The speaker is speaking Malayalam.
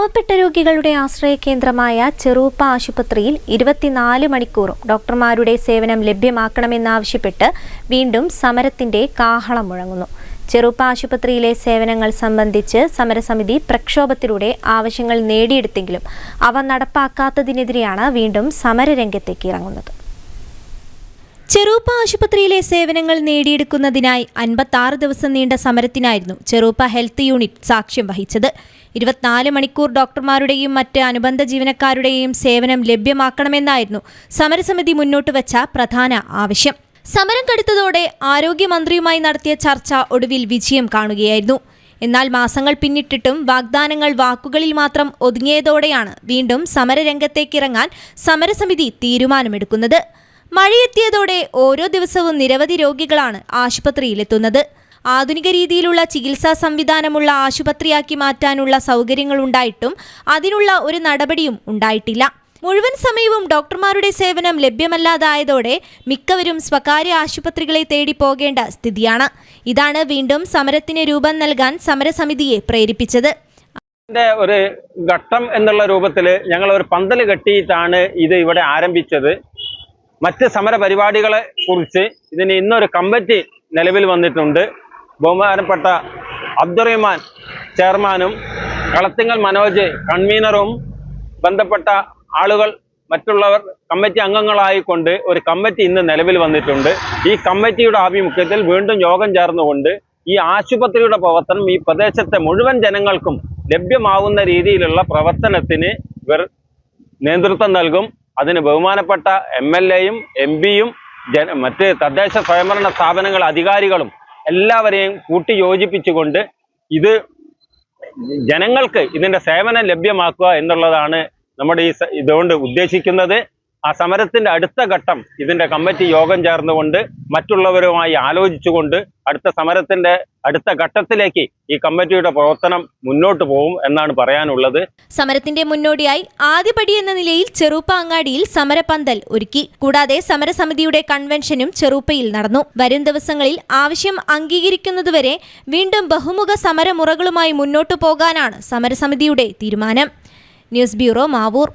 പാവപ്പെട്ട രോഗികളുടെ ആശ്രയ കേന്ദ്രമായ ചെറുപ്പ ആശുപത്രിയിൽ ഇരുപത്തിനാല് മണിക്കൂറും ഡോക്ടർമാരുടെ സേവനം ലഭ്യമാക്കണമെന്നാവശ്യപ്പെട്ട് വീണ്ടും സമരത്തിന്റെ കാഹളം മുഴങ്ങുന്നു. ചെറുപ്പ ആശുപത്രിയിലെ സേവനങ്ങൾ സംബന്ധിച്ച് സമരസമിതി പ്രക്ഷോഭത്തിലൂടെ ആവശ്യങ്ങൾ നേടിയെടുത്തെങ്കിലും അവ നടപ്പാക്കാത്തതിനെതിരെയാണ് വീണ്ടും സമരരംഗത്തേക്ക് ഇറങ്ങുന്നത്. ചെറൂപ്പ ആശുപത്രിയിലെ സേവനങ്ങൾ നേടിയെടുക്കുന്നതിനായി അൻപത്തി ദിവസം നീണ്ട സമരത്തിനായിരുന്നു ചെറൂപ്പ ഹെൽത്ത് യൂണിറ്റ് സാക്ഷ്യം വഹിച്ചത്. ഇരുപത്തിനാല് മണിക്കൂർ ഡോക്ടർമാരുടെയും മറ്റ് അനുബന്ധ ജീവനക്കാരുടെയും സേവനം ലഭ്യമാക്കണമെന്നായിരുന്നു സമരസമിതി മുന്നോട്ട് വച്ച പ്രധാന ആവശ്യം. സമരം കടുത്തതോടെ ആരോഗ്യമന്ത്രിയുമായി നടത്തിയ ചർച്ച ഒടുവിൽ വിജയം കാണുകയായിരുന്നു. എന്നാൽ മാസങ്ങൾ പിന്നിട്ടിട്ടും വാഗ്ദാനങ്ങൾ വാക്കുകളിൽ മാത്രം ഒതുങ്ങിയതോടെയാണ് വീണ്ടും സമരരംഗത്തേക്കിറങ്ങാൻ സമരസമിതി തീരുമാനമെടുക്കുന്നത്. മഴയെത്തിയതോടെ ഓരോ ദിവസവും നിരവധി രോഗികളാണ് ആശുപത്രിയിലെത്തുന്നത്. ആധുനിക രീതിയിലുള്ള ചികിത്സാ സംവിധാനമുള്ള ആശുപത്രിയാക്കി മാറ്റാനുള്ള സൗകര്യങ്ങൾ ഉണ്ടായിട്ടും അതിനുള്ള ഒരു നടപടിയും ഉണ്ടായിട്ടില്ല. മുഴുവൻ സമയവും ഡോക്ടർമാരുടെ സേവനം ലഭ്യമല്ലാതായതോടെ മിക്കവരും സ്വകാര്യ ആശുപത്രികളെ തേടി പോകേണ്ട സ്ഥിതിയാണ്. ഇതാണ് വീണ്ടും സമരത്തിന് രൂപം നൽകാൻ സമരസമിതിയെ പ്രേരിപ്പിച്ചത്. ഒരു ഘട്ടം എന്നുള്ള രൂപത്തിൽ ഞങ്ങൾ ഒരു പന്തൽ കെട്ടിയിട്ടാണ് ഇത് ഇവിടെ ആരംഭിച്ചത്. മറ്റ് സമര പരിപാടികളെ കുറിച്ച് ഇതിന് ഇന്നൊരു കമ്മിറ്റി നിലവിൽ വന്നിട്ടുണ്ട്. ബഹുമാനപ്പെട്ട അബ്ദുറഹ്മാൻ ചെയർമാനും കളത്തിങ്ങൽ മനോജ് കൺവീനറും ബന്ധപ്പെട്ട ആളുകൾ മറ്റുള്ളവർ കമ്മിറ്റി അംഗങ്ങളായിക്കൊണ്ട് ഒരു കമ്മിറ്റി ഇന്ന് നിലവിൽ വന്നിട്ടുണ്ട്. ഈ കമ്മിറ്റിയുടെ ആഭിമുഖ്യത്തിൽ വീണ്ടും യോഗം ചേർന്നുകൊണ്ട് ഈ ആശുപത്രിയുടെ പ്രവർത്തനം ഈ പ്രദേശത്തെ മുഴുവൻ ജനങ്ങൾക്കും ലഭ്യമാവുന്ന രീതിയിലുള്ള പ്രവർത്തനത്തിന് ഇവർ നേതൃത്വം നൽകും. അതിന് ബഹുമാനപ്പെട്ട എം എൽ എയും എം പിയും ജന മറ്റ് തദ്ദേശ സ്വയംഭരണ സ്ഥാപനങ്ങൾ അധികാരികളും എല്ലാവരെയും കൂട്ടി യോജിപ്പിച്ചുകൊണ്ട് ഇത് ജനങ്ങൾക്ക് ഇതിന്റെ സേവനം ലഭ്യമാക്കുക എന്നുള്ളതാണ് നമ്മുടെ ഈ ഇതുകൊണ്ട് ഉദ്ദേശിക്കുന്നത്. ആ സമരത്തിന്റെ അടുത്ത ഘട്ടം ഇതിന്റെ കമ്മിറ്റി യോഗം ചേർന്നുകൊണ്ട് മറ്റുള്ളവരുമായി ആലോചിച്ചുകൊണ്ട് അടുത്ത സമരത്തിന്റെ അടുത്ത ഘട്ടത്തിലേക്ക് ഈ കമ്മിറ്റിയുടെ പ്രവർത്തനം മുന്നോട്ട് പോകും എന്നാണ് പറയാനുള്ളത്. സമരത്തിന്റെ മുന്നോടിയായി ആദ്യപടി എന്ന നിലയിൽ ചെറുപ്പ അങ്ങാടിയിൽ സമരപന്തൽ ഒരുക്കി. കൂടാതെ സമരസമിതിയുടെ കൺവെൻഷനും ചെറുപ്പയിൽ നടന്നു. വരും ദിവസങ്ങളിൽ ആവശ്യം അംഗീകരിക്കുന്നതുവരെ വീണ്ടും ബഹുമുഖ സമരമുറകളുമായി മുന്നോട്ടു പോകാനാണ് സമരസമിതിയുടെ തീരുമാനം. News bureau Mavoor.